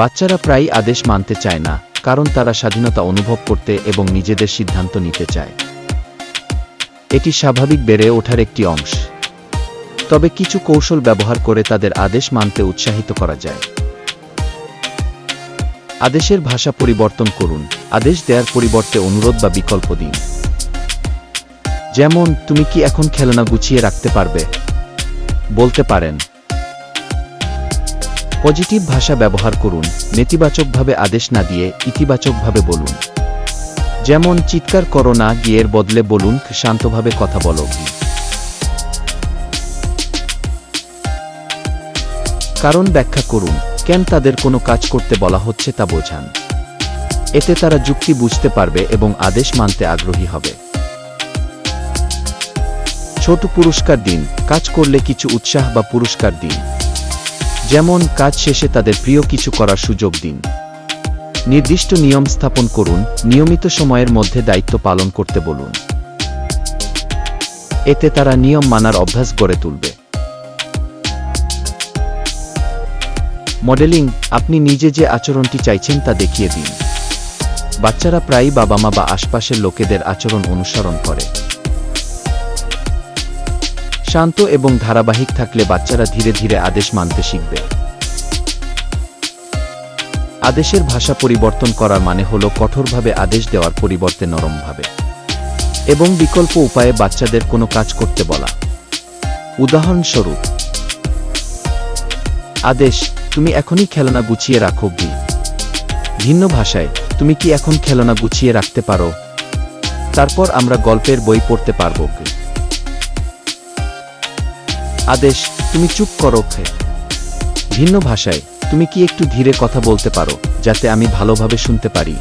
বাচ্চারা প্রায় আদেশ মানতে চায় না, কারণ তারা স্বাধীনতা অনুভব করতে এবং নিজেদের সিদ্ধান্ত নিতে চায়। এটি স্বাভাবিক বেড়ে ওঠার একটি অংশ। তবে কিছু কৌশল ব্যবহার করে তাদের আদেশ মানতে উৎসাহিত করা যায়। আদেশের ভাষা পরিবর্তন করুন, আদেশ দেওয়ার পরিবর্তে অনুরোধ বা বিকল্প দিন। যেমন, তুমি কি এখন খেলনা গুছিয়ে রাখতে পারবে? বলতে পারেন পজিটিভ ভাষা ব্যবহার করুন, নেতিবাচকভাবে আদেশ না দিয়ে ইতিবাচকভাবে বলুন। যেমন, চিৎকার করো না, গিয়ের বদলে বলুন, শান্তভাবে কথা বলো। কারণ ব্যাখ্যা করুন, কেন তাদের কোনো কাজ করতে বলা হচ্ছে তা বোঝান। এতে তারা যুক্তি বুঝতে পারবে এবং আদেশ মানতে আগ্রহী হবে। ছোট পুরস্কার দিন, কাজ করলে কিছু উৎসাহ বা পুরস্কার দিন। যেমন কাজ শেষে তাদের প্রিয় কিছু করার সুযোগ দিন। নির্দিষ্ট নিয়ম স্থাপন করুন, নিয়মিত সময়ের মধ্যে দায়িত্ব পালন করতে বলুন। এতে তারা নিয়ম মানার অভ্যাস গড়ে তুলবে। মডেলিং, আপনি নিজে যে আচরণটি চাইছেন তা দেখিয়ে দিন। বাচ্চারা প্রায়ই বাবা মা বা আশপাশের লোকেদের আচরণ অনুসরণ করে। শান্ত এবং ধারাবাহিক থাকলে বাচ্চারা ধীরে ধীরে আদেশ মানতে শিখবে। আদেশের ভাষা পরিবর্তন করার মানে হল কঠোরভাবে আদেশ দেওয়ার পরিবর্তে নরমভাবে। এবং বিকল্প উপায়ে বাচ্চাদের কোনো কাজ করতে বলা। উদাহরণস্বরূপ, আদেশ, তুমি এখনই খেলনা গুছিয়ে রাখো বি ভিন্ন ভাষায়, তুমি কি এখন খেলনা গুছিয়ে রাখতে পারো? তারপর আমরা গল্পের বই পড়তে পারব? আদেশ, তুমি চুপ করো, খে। ভিন্ন ভাষায়, তুমি কি একটু ধীরে কথা বলতে পারো, যাতে আমি ভালোভাবে শুনতে পারি?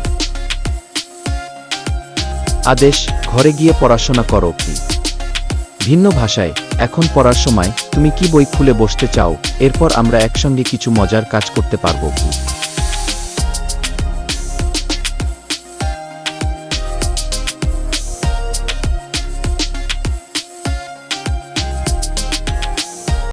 আদেশ, ঘরে গিয়ে পড়াশোনা করো কি ভিন্ন ভাষায়, এখন পড়ার সময়, তুমি কি বই খুলে বসতে চাও, এরপর আমরা একসঙ্গে কিছু মজার কাজ করতে পারব কি